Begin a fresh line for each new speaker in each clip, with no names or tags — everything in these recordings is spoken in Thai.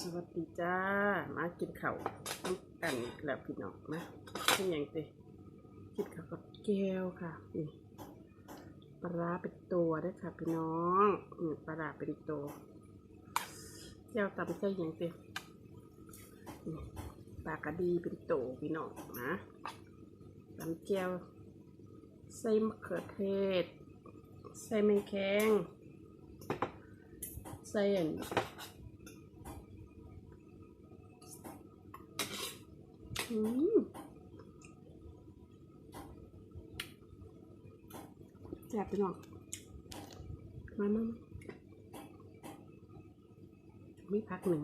สวัสดีจ้า มากินข้าวน้ำกันแล้วพี่น้องนะเป็นอย่างเตกินข้าวกับแก้วค่ะนี่ปลาเป็นตัวด้วยค่ะพี่น้องนี่ปลาเป็นตัวแก้วตำใส่อย่างเตนี่ปลากระดีเป็นตัวพี่น้องนะตำแก้วใส่มะเขือเทศ ใส่แมงแคงใส่อัน อืม แซ่บไปหน่อยมามามามีพักหนึ่ง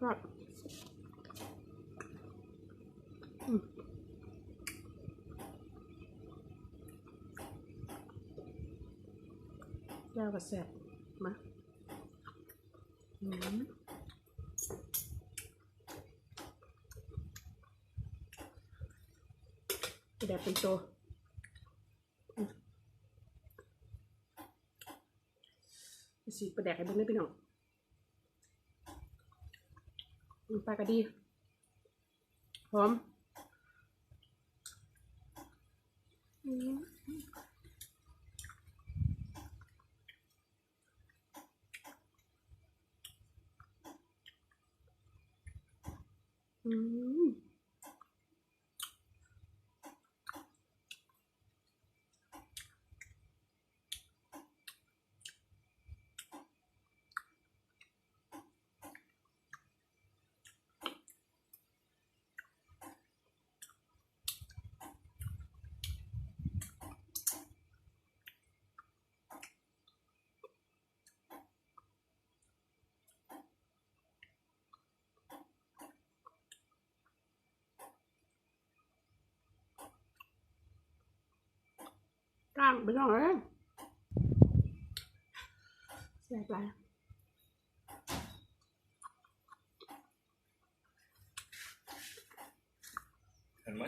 ก็อืมแก้วก็แซ่บมา แดดเป็นตัวสีประแดกให้บิ่งได้พี่น้องปลากระดีหอม อืมอืมกล้างไปหน่อยแซ่บไป
เห็นไหม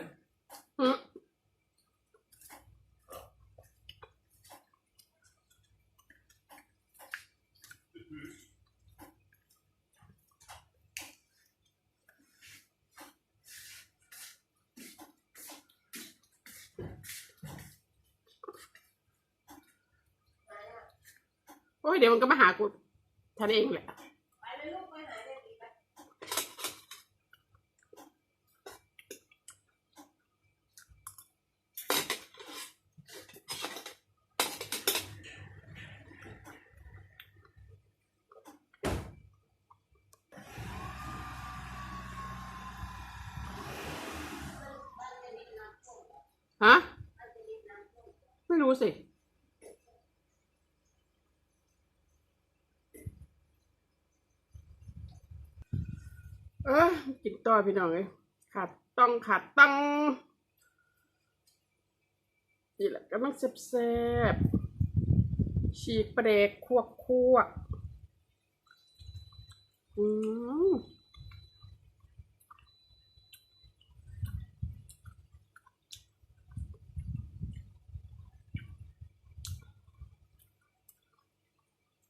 ยเดี๋ยวมันก็มาหากูท่านเองแหละฮะไม่รู้สิ เออกินต่อพี่น้องเลยขาดต้องขาดต้องนี่แหละก็มังแซ่บๆฉีกเปรกควกควกอืม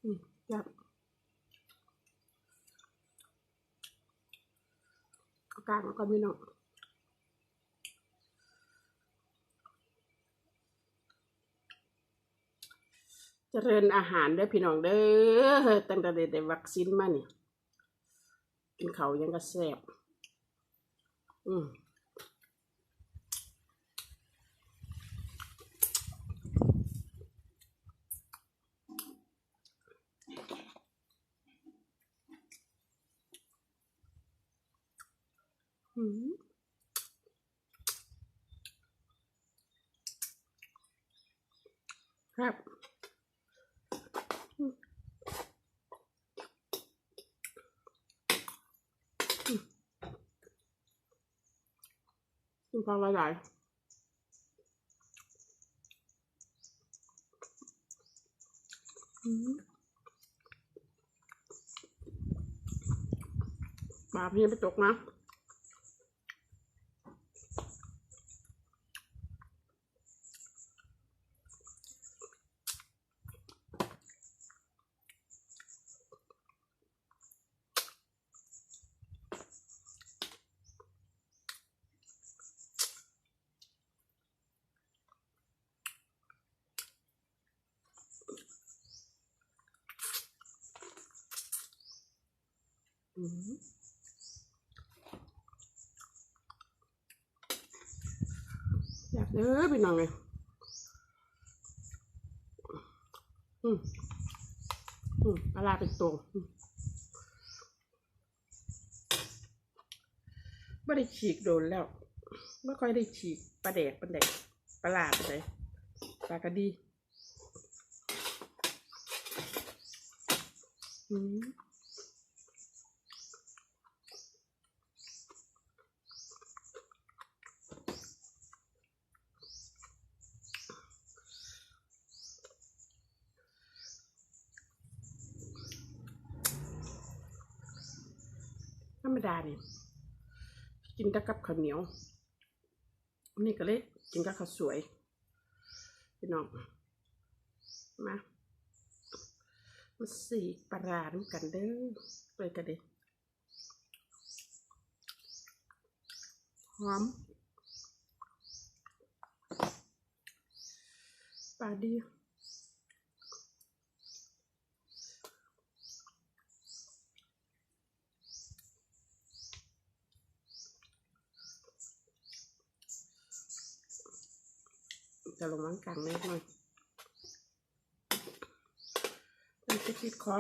อืมจับเอา กลางแล้วก็พี่น้องเจริญอาหารด้อพี่น้องเด้อตั้งแต่ได้วัคซีนมาเนี่ยกินเขายังก็แซ่บอืม ครับอืมอืมกินพอหลายๆอืมมาพี่ไปตกนะ อยากเด้อพี่น้องเลยอืมอืมปลาเป็นตัวไม่ได้ฉีกโดนแล้วไม่ค่อยได้ฉีกปลาแดกปลาแดกปลาลาไปเลยปลากระดี อืมาเนี่ยกินแต่กับข้าวเหนียวนี่ก็เลยกินกับข้าวสวยพี่น้องมามาสีปลาร้าด้วยกันเด้อไปกันด้หอมปลาดี จะลงล้างกลางเล็กหน่อยมันจะติดคอ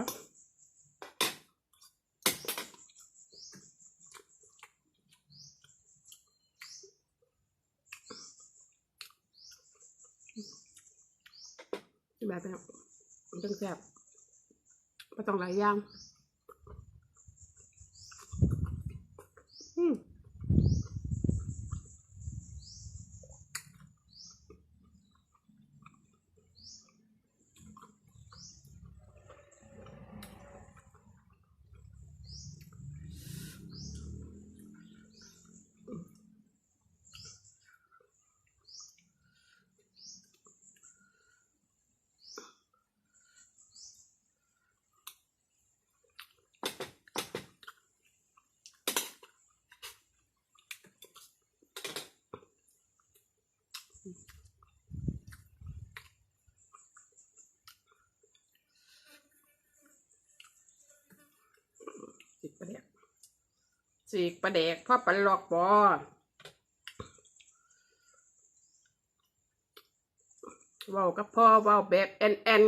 แบบนี้มันต้องแซ่บไม่ต้องหลายอย่างอืม สีกประเดก สีกประเดกพ่อปลาหลอกบอเว้ากับพ่อเว้าแบบแอนแอน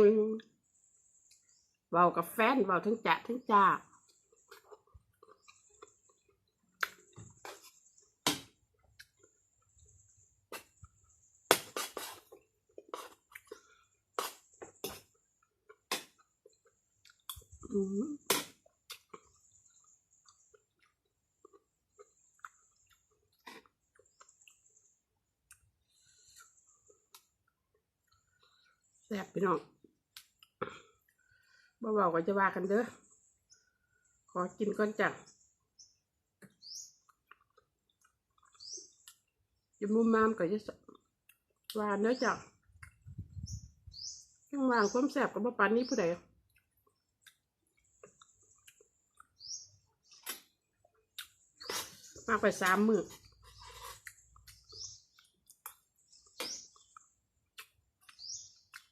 เว้ากับแฟนเว้าทั้งจะทั้งจ้าอืม พี่น้องบ่เบาก็จะว่ากันเด้อ ขอกินก่อนจ้ะอยิมุมมามก็จะว่าเนื้อจ้ะยังวางความแซ่บกับบ่ปานนี้ผู้ใดมากไปสามมือ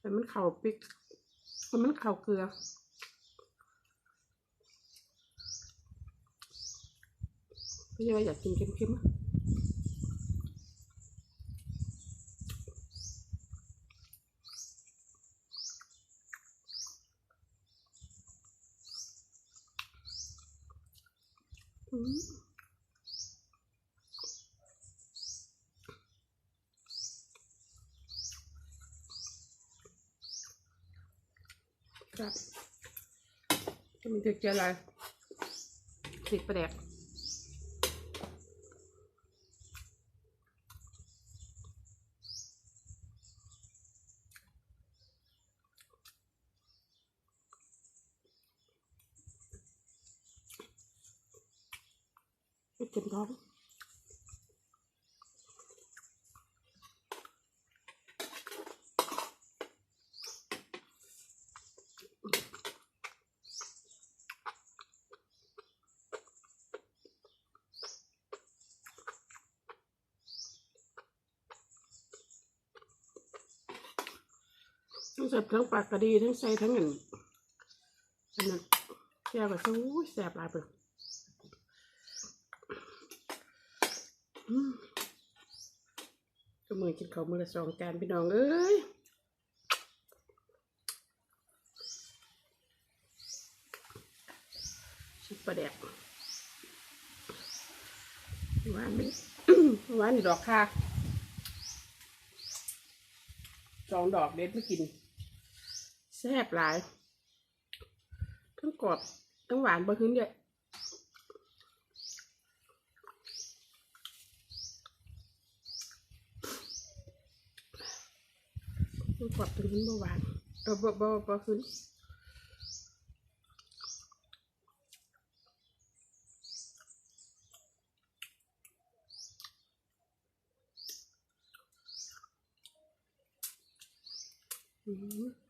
แต่มัน เข่าปิกแต่มันเข่าเกลือพี่ยอยอยากกินเค็มๆอะอืม ครับจะมีเทคเจอร์อะไรติดประแดกเต็มท้อง ทั้งแสบทั้งปากก็ดีทั้งใส่ทั้งเงินอันนั้นแซ่บแบบอู้แสบหลายเปิดก็มือกินข้าวมือละสองจานพี่น้องเอ้ยชิบประแดดหวานไหมหวานดอกค่ะสองดอกเด็ดไม่กิน ซ่บหลาย ทั้งกรอบทั้งหวานบะขึ้นเดียทั้งกรอบทั้งขึ้นบะหวานเออบะบะบะขึ้นอืม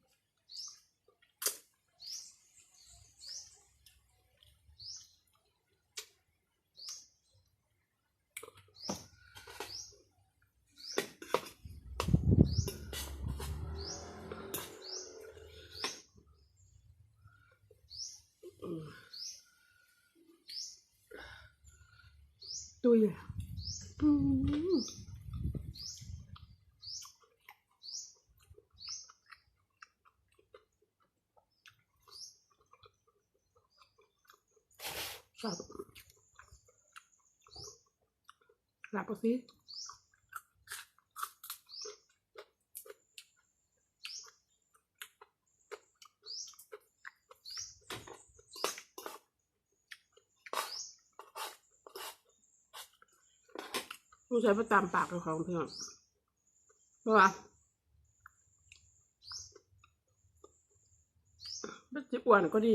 ตัวใหญ่หลับหลับปะสิ ผู้ใช้ประตามปากของเพื่อนเพราะว่าไม่จิอ้วนก็ดี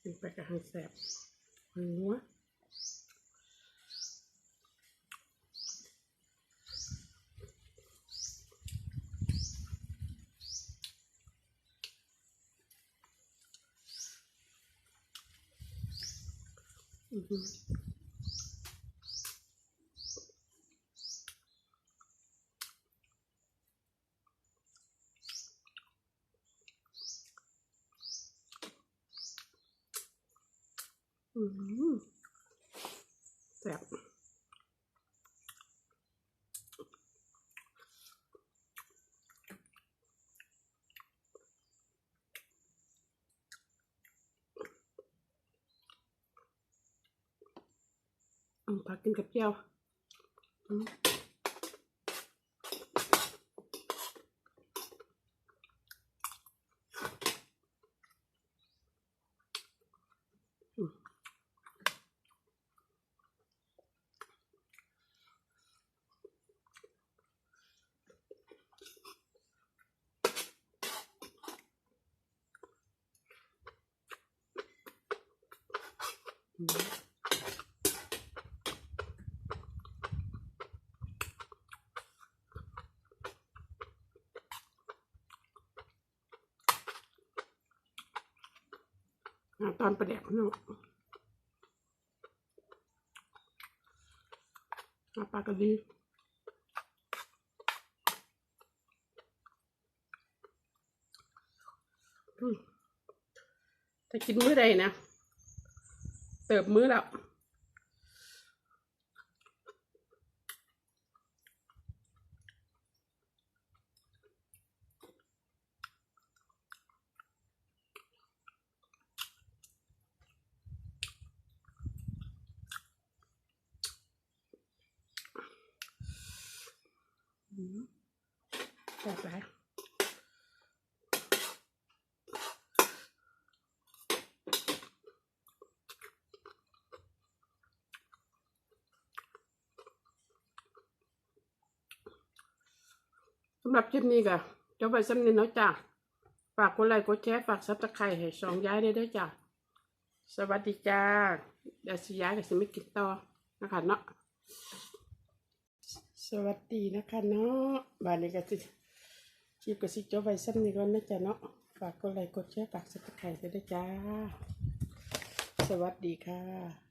เป็นไปกับหางแสบหัวอือหืออือหือ แสบพักกินกับเจียวอื ตอนประเดี๋ยวเนาะอ่าปลากระดีถ้ากินมื้อใดนะ เติบมื้อแล้ว อืมแซ่บหลายสำหรับคลิปนี้ก็จะไปสำเนียงเนาะจ้ะฝากกดไลค์กดแชร์ฝากซับสไครต์ให้สองย้ายได้ด้วยจ้ะสวัสดีจ้าเดี๋ยวสิย้ายกับสิไม่กินต่อนะคะเนาะสวัสดีนะคะเนาะบานนี้ก็สิสิ ลิปกับสิจบไว้ซ้ำนี้ก่อนนะจ๊ะเนาะฝากกดไลค์กดแชร์ฝากสับสไครต์ด้วยจ้า สวัสดีค่ะ